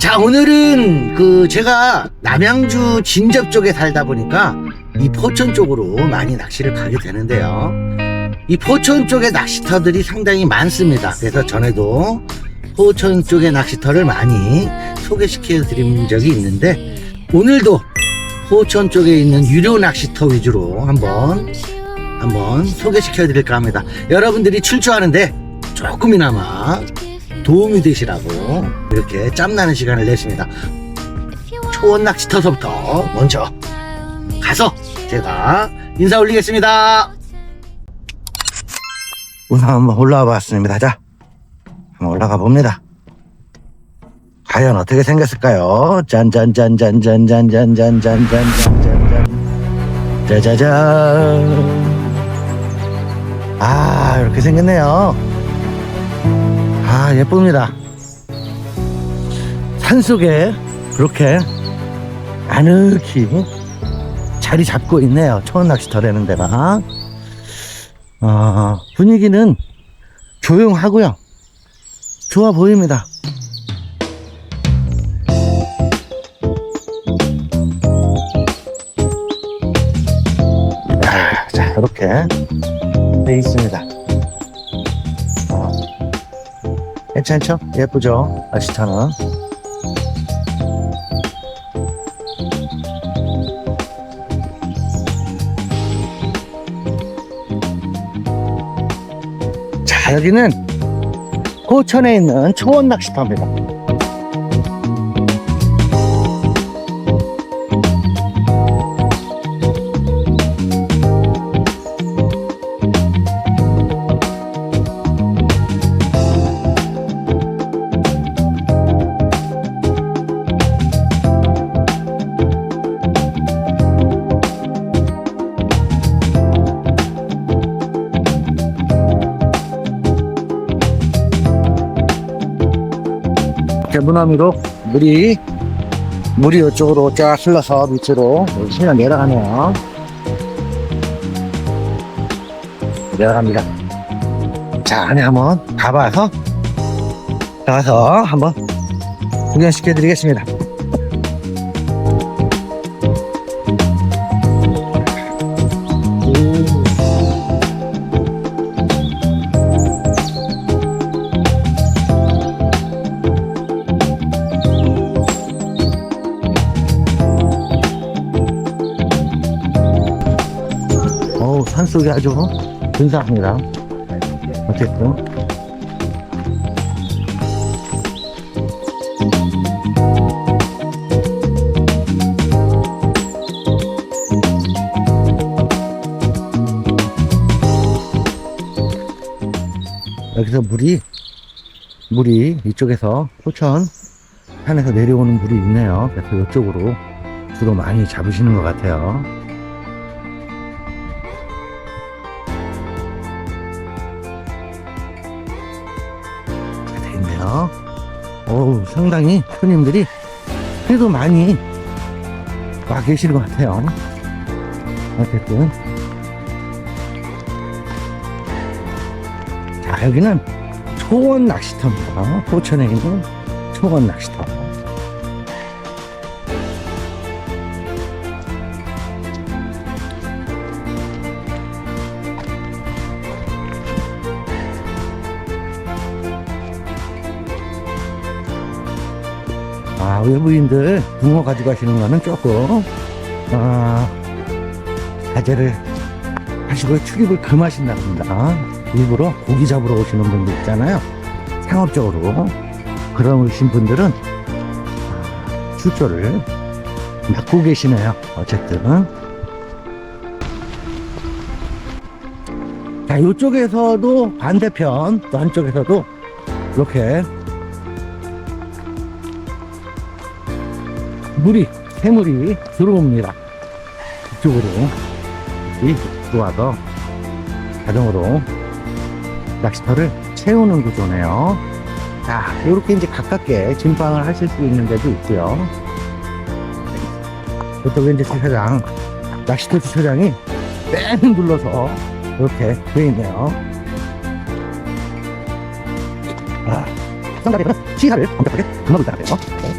자, 오늘은 그 제가 남양주 진접 쪽에 살다 보니까 이 포천 쪽으로 많이 낚시를 가게 되는데요. 이 포천 쪽의 낚시터들이 상당히 많습니다. 그래서 전에도 포천 쪽의 낚시터를 많이 소개시켜 드린 적이 있는데 오늘도 포천 쪽에 있는 유료 낚시터 위주로 한번 한번 소개시켜 드릴까 합니다. 여러분들이 출조하는데 조금이나마 도움이 되시라고 이렇게 짬나는 시간을 냈습니다. 초원 낚시터서부터 먼저 가서 제가 인사 올리겠습니다. 우선 한번 올라와 봤습니다. 자, 한번 올라가 봅니다. 과연 어떻게 생겼을까요? 짠짠짠짠짠짠짠짠짠짠짠 짜자잔 아 이렇게 생겼네요 아 예쁩니다. 산속에 그렇게 아늑히 자리 잡고 있네요. 초원 낚시터라는 데가. 어, 분위기는 조용하고요. 좋아 보입니다. 아, 자 이렇게 돼 있습니다 괜찮죠? 예쁘죠? 낚시터는 자 여기는 고천에 있는 초원 낚시터입니다 무나미로 물이 물이 이쪽으로 쫙 흘러서 밑으로 신랑 내려가네요. 내려갑니다. 자 안에 한번 가봐서 가서 한번 구경시켜 드리겠습니다 속이 아주 근사합니다. 어쨌든. 여기서 물이 물이 이쪽에서 포천 산에서 내려오는 물이 있네요. 그래서 이쪽으로 주로 많이 잡으시는 것 같아요 상당히 손님들이 그래도 많이 와 계시는 것 같아요. 어쨌든. 자, 여기는 초원 낚시터입니다. 포천에 있는 초원 낚시터. 아, 외부인들 붕어 가져가시는 거는 조금, 아, 자제를 하시고 출입을 금하신답니다. 일부러 고기 잡으러 오시는 분들 있잖아요. 상업적으로. 그러신 분들은 아, 출조를 막고 계시네요. 어쨌든. 자, 이쪽에서도 반대편, 또 한쪽에서도 이렇게 물이 새물이 들어옵니다. 이쪽으로 이 들어와서 자동으로 낚시터를 채우는 구조네요. 자, 이렇게 이제 가깝게 진방을 하실 수 있는 데도 있고요. 이쪽에 이제 주차장, 낚시터 주차장이 뺑 눌러서 이렇게 되어 있네요. 아, 상가에서는 시사를 엄격하게 금하고 있다는 거예요.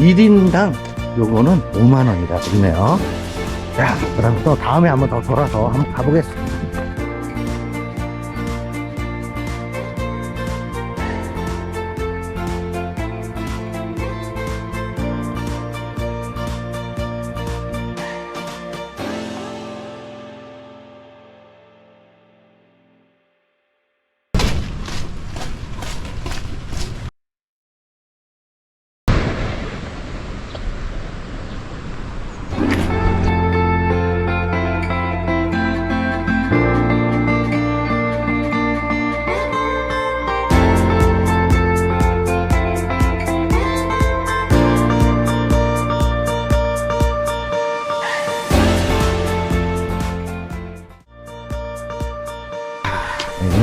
1인당 요거는 5만원이라 그러네요. 자, 그럼 또 다음에 한번 더 돌아서 한번 가보겠습니다.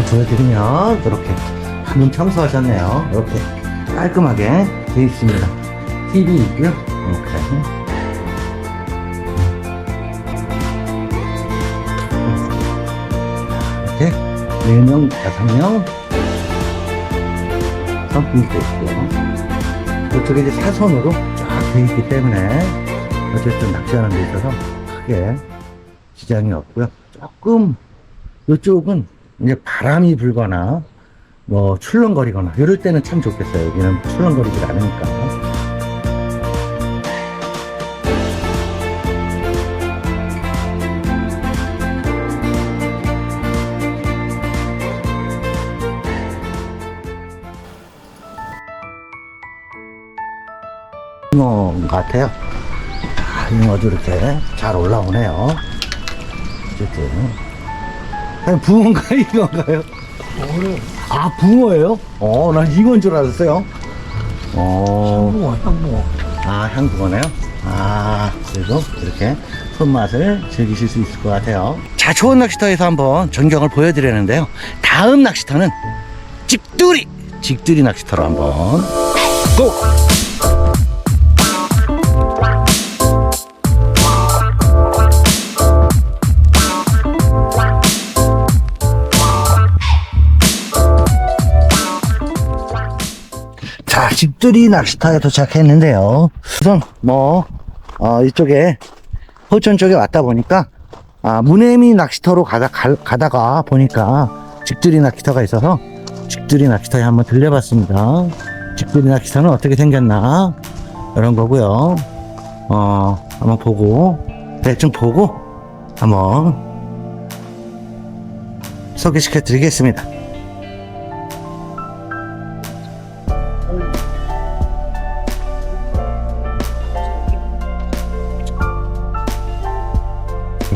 보여드리면 이렇게 방금 청소하셨네요. 이렇게 깔끔하게 되어 있습니다. TV 있고요. 이렇게. 이렇게 4명, 5명 선풍기도 있고요. 이쪽에 이제 사선으로 쫙 되어 있기 때문에 어쨌든 낚시하는 데 있어서 크게 지장이 없고요. 조금 이쪽은 이제 바람이 불거나 뭐 출렁거리거나 이럴 때는 참 좋겠어요. 여기는 출렁거리질 않으니까. 잉어 같아요. 아, 잉어도 이렇게 잘 올라오네요. 어쨌든. 아니, 붕어인가 잉어인가요? 아 붕어예요? 어, 난 잉어인 줄 알았어요. 어, 향붕어, 향붕어. 아 향붕어네요. 아 그래도 이렇게 손맛을 즐기실 수 있을 것 같아요. 자, 좋은 낚시터에서 한번 전경을 보여드렸는데요. 다음 낚시터는 직두리, 직두리 낚시터로 한번 고! 집들이 낚시터에 도착했는데요. 우선, 뭐, 어, 이쪽에, 호천 쪽에 왔다 보니까, 아, 문해미 낚시터로 가다, 가, 가다가 보니까, 집들이 낚시터가 있어서, 집들이 낚시터에 한번 들려봤습니다. 집들이 낚시터는 어떻게 생겼나, 이런 거고요. 어, 한번 보고, 대충 보고, 한번, 소개시켜 드리겠습니다.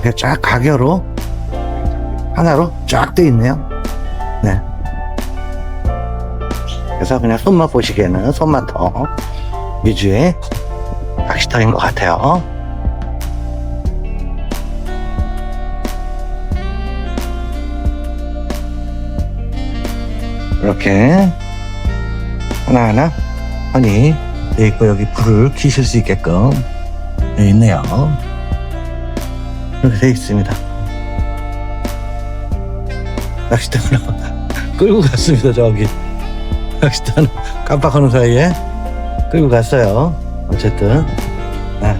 이렇게 쫙 가게로 하나로 쫙 돼 있네요. 네. 그래서 그냥 손맛 보시기에는 손맛 더 위주의 낚시터인 것 같아요. 이렇게 하나하나 아니 돼 있고 여기 불을 켜실 수 있게끔 돼 있네요. 이렇게 돼 있습니다. 낚싯대 하나 끌고 갔습니다, 저기. 낚싯대 깜빡하는 사이에 끌고 갔어요. 어쨌든, 네.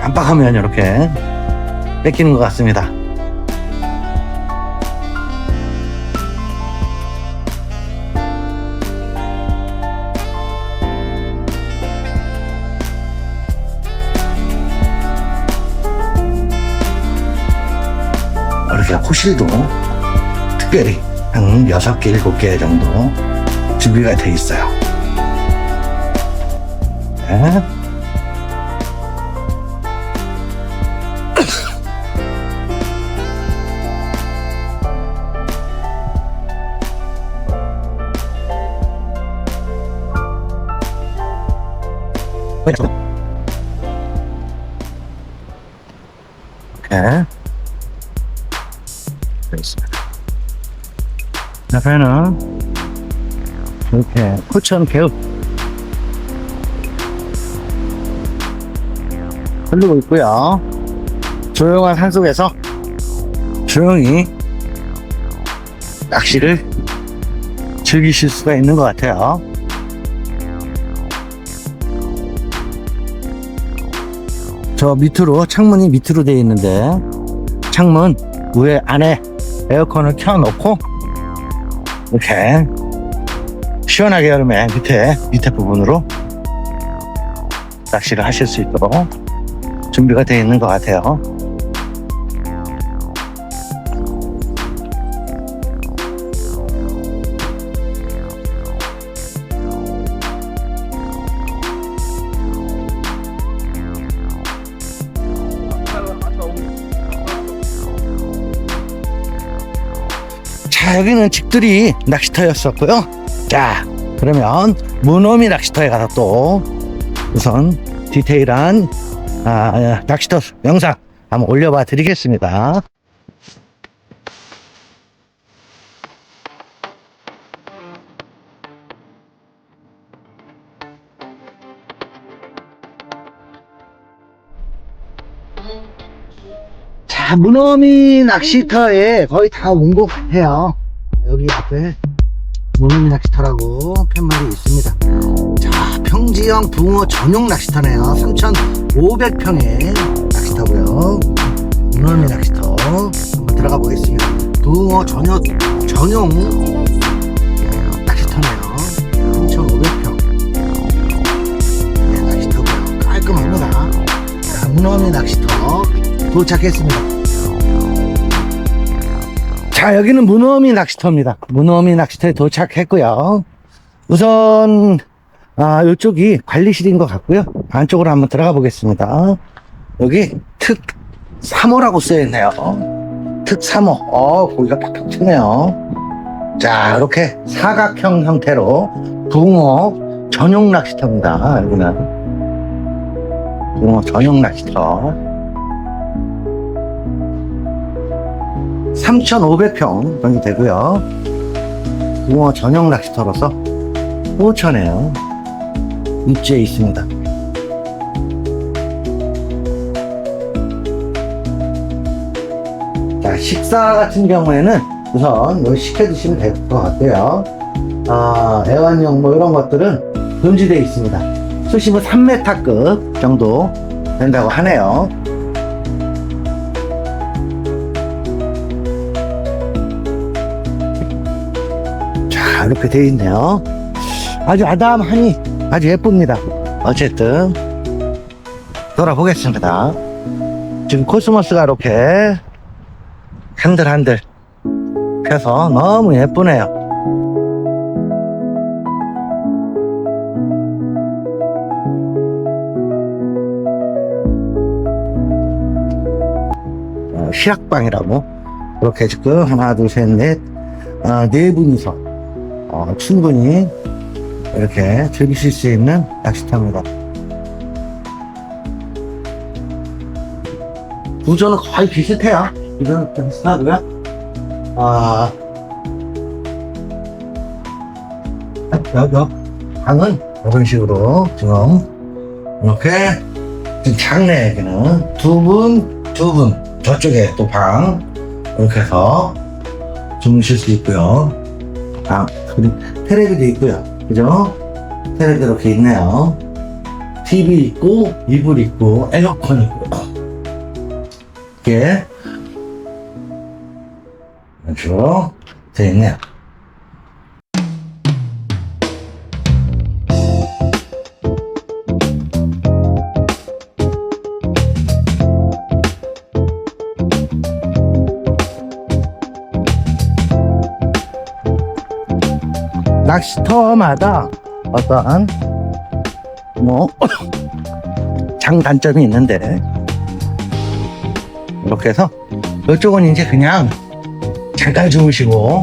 깜빡하면 이렇게 뺏기는 것 같습니다. 이렇게 호실도 특별히 한 6개, 7개 정도 준비가 돼 있어요. 네. 이 옆에는 이렇게 포천 개읍 흐르고 있고요. 조용한 산속에서 조용히 낚시를 즐기실 수가 있는 것 같아요. 저 밑으로 창문이 밑으로 되어 있는데 창문 위에 안에 에어컨을 켜놓고 이렇게 시원하게 여름에 밑에 밑에 부분으로 낚시를 하실 수 있도록 준비가 되어 있는 것 같아요. 여기는 집들이 낚시터였었고요 자 그러면 무놈이 낚시터에 가서 또 우선 디테일한 아, 낚시터 영상 한번 올려봐 드리겠습니다 자, 무너미 낚시터에 거의 다 온 것 같아요. 여기 앞에 무너미 낚시터라고 팻말이 있습니다. 자, 평지형 붕어 전용 낚시터네요. 3,500평의 낚시터고요. 무너미 낚시터 한번 들어가 보겠습니다. 붕어 전용 전용 예, 낚시터네요. 3,500평 네, 낚시터고요. 깔끔합니다. 자, 무너미 낚시터 도착했습니다. 자, 여기는 문어미 낚시터입니다. 문어미 낚시터에 도착했고요. 우선 아, 이쪽이 관리실인 것 같고요. 안쪽으로 한번 들어가 보겠습니다. 여기 특 3호라고 쓰여 있네요. 특 3호. 어, 고기가 팍팍 튀네요. 자, 이렇게 사각형 형태로 붕어 전용 낚시터입니다. 여기는 붕어 전용 낚시터. 3,500평 정도 되고요. 붕어 전용 낚시터로서 5천에요. 입지에 있습니다. 자, 식사 같은 경우에는 우선 뭐 시켜 드시면 될 것 같고요. 아, 애완용 뭐 이런 것들은 금지되어 있습니다. 수심은 3m급 정도 된다고 하네요. 자, 이렇게 되어 있네요. 아주 아담하니 아주 예쁩니다. 어쨌든 돌아보겠습니다. 지금 코스모스가 이렇게 한들한들 펴서 너무 예쁘네요. 어, 시락방이라고 이렇게 지금 하나 둘 셋넷 어, 네 분이서 어, 충분히 이렇게 즐기실 수 있는 낚시터입니다. 구조는 거의 비슷해요. 좀 비슷하고요. 아, 여기, 방은 이런 식으로 지금 이렇게 여기는. 두 분, 두 분. 저쪽에 또 방. 이렇게 해서 주무실 수 있고요. 아, 테레비도 있고요. 그죠? 테레비 이렇게 있네요. TV 있고, 이불 있고, 에어컨 있고. 이렇게. 이런 식으로 되어 있네요. 낚시터마다 어떠한 뭐 장단점이 있는데 이렇게 해서 이쪽은 이제 그냥 잠깐 주무시고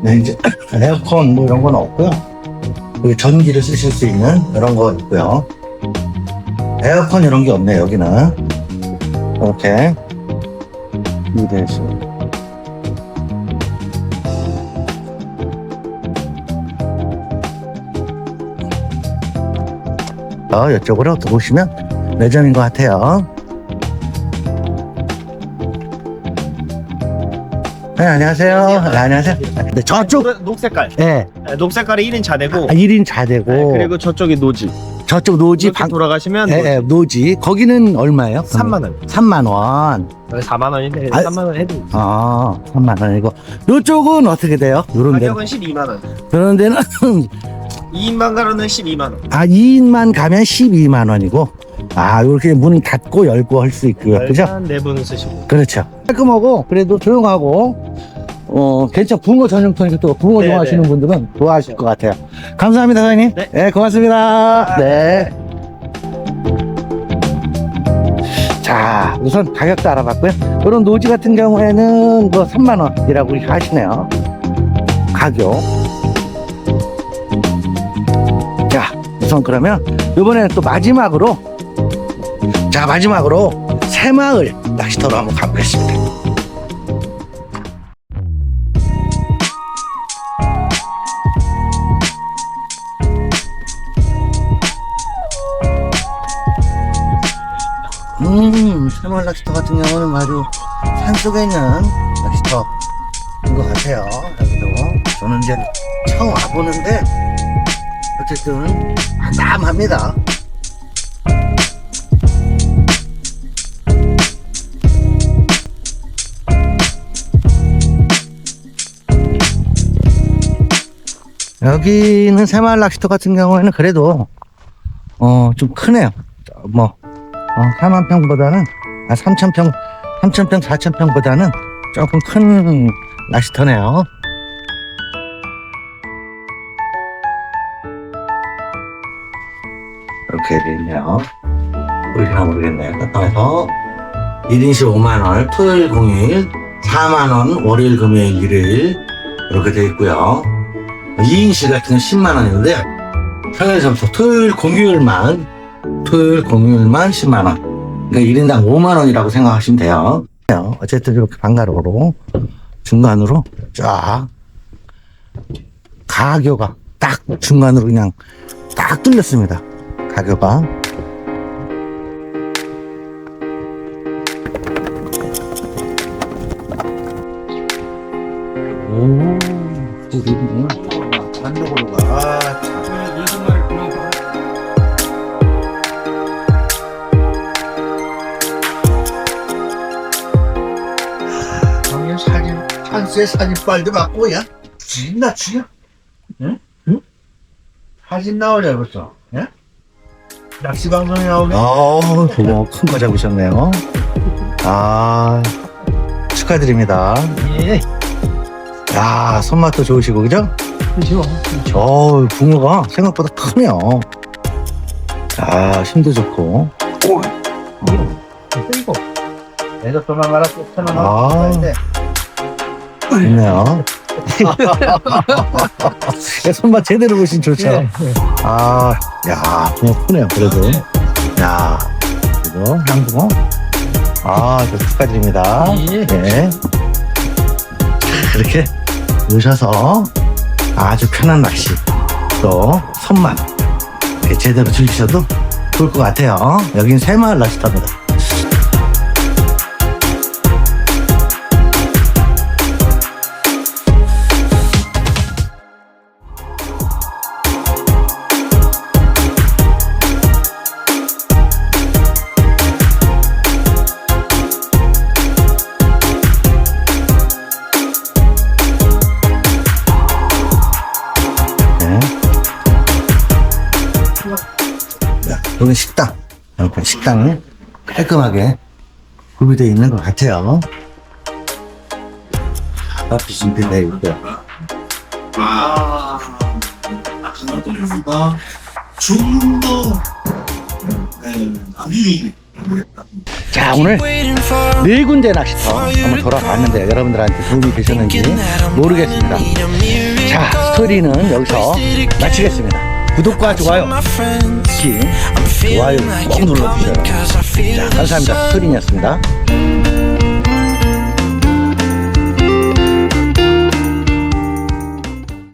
네, 이제 에어컨 뭐 이런 건 없고요. 그리고 전기를 쓰실 수 있는 이런 거 있고요. 에어컨 이런 게 없네요 여기는. 이렇게. 이되어 어, 이쪽으로 들어오시면 매점인 것 같아요. 네, 안녕하세요. 네, 안녕하세요. 네, 저쪽, 녹- 녹색깔. 예, 네, 녹색깔이 1인 자대고 아, 1인 자대고, 네, 그리고 저쪽이 노지. 저쪽 노지 이렇게 방, 돌아가시면 예, 예, 노지. 거기는 얼마예요? 3만 원. 3만 원. 4만 원인데 아, 3만 원 해도 아, 3만 원이고. 요쪽은 어떻게 돼요? 요런 데는. 가격은 12만 원. 그런 데는 2인만 가로는 12만 원. 아, 2인만 가면 12만 원이고. 아, 이렇게 문 닫고 열고 할 수 있고요. 그죠? 네분 쓰시고. 그렇죠. 깔끔하고 그래도 조용하고 어 괜찮 붕어 전용통이니까 또 붕어 네, 좋아하시는 네. 분들은 좋아하실 것 같아요. 감사합니다, 사장님. 네. 고맙습니다. 네. 자, 우선 가격도 알아봤고요. 이런 노지 같은 경우에는 뭐 3만 원이라고 하시네요. 가격. 우선 그러면 이번에는 또 마지막으로 자, 마지막으로 새마을 낚시터로 한번 가보겠습니다. 음, 새마을 낚시터 같은 경우는 아주 산속에 있는 낚시터인 것 같아요. 여기도. 저는 이제 처음 와보는데, 어쨌든, 아담합니다. 여기는 새마을 낚시터 같은 경우에는 그래도 어 좀 크네요. 뭐 어, 4만 평보다는 아 3천 평, 3천 평, 4천 평보다는 조금 큰 낚시터네요. 이렇게 돼 있네요. 보이시나 모르겠네요. 카톡에서 1인실 5만 원, 토요일 공휴일 4만 원, 월요일 금요일 일요일 이렇게 돼 있고요. 2인실 같은 경우 10만 원인데 평일서부터 토요일 공휴일만 토요일 공휴일만 10만 원. 그러니까 1인당 5만 원이라고 생각하시면 돼요. 어쨌든 이렇게 방가로로 중간으로 쫙 가교가 딱 중간으로 그냥 딱 뚫렸습니다. 가교가. 오, 소리는 반대로 가. 아, 참. 사진 찬스에 사진 빨도 받고 야 죽나 죽여 응? 응? 사진 나오냐 벌써 예? 낚시 방송에 나오네 아 그거 큰거 잡으셨네요 아 축하드립니다 예. 야 손맛도 좋으시고 그죠? 그죠. 어 붕어가 생각보다 크네요 아 힘도 좋고 그리고 내가 도망 말았어. 천원 아. 좋네요 야, 손맛 제대로 보신 좋죠 네. 아, 야, 붕어 크네요, 그래도. 야, 그리고 향붕어. 아, 저 축하드립니다. 예. 네. 이렇게 오셔서 아주 편한 낚시, 또 손맛 이렇게 제대로 즐기셔도 좋을 것 같아요. 여긴 새마을 낚시터입니다. 이렇게 식당이 깔끔하게 구비되어 있는 것 같아요. 앞이 준비되어 있고요. 자, 오늘 네 군데 낚시터 한번 돌아봤는데 여러분들한테 도움이 되셨는지 모르겠습니다. 자, 스토리는 여기서 마치겠습니다. 구독과 좋아요, 특히 좋아요 꼭 눌러주세요. 자, 감사합니다. 스토리였습니다.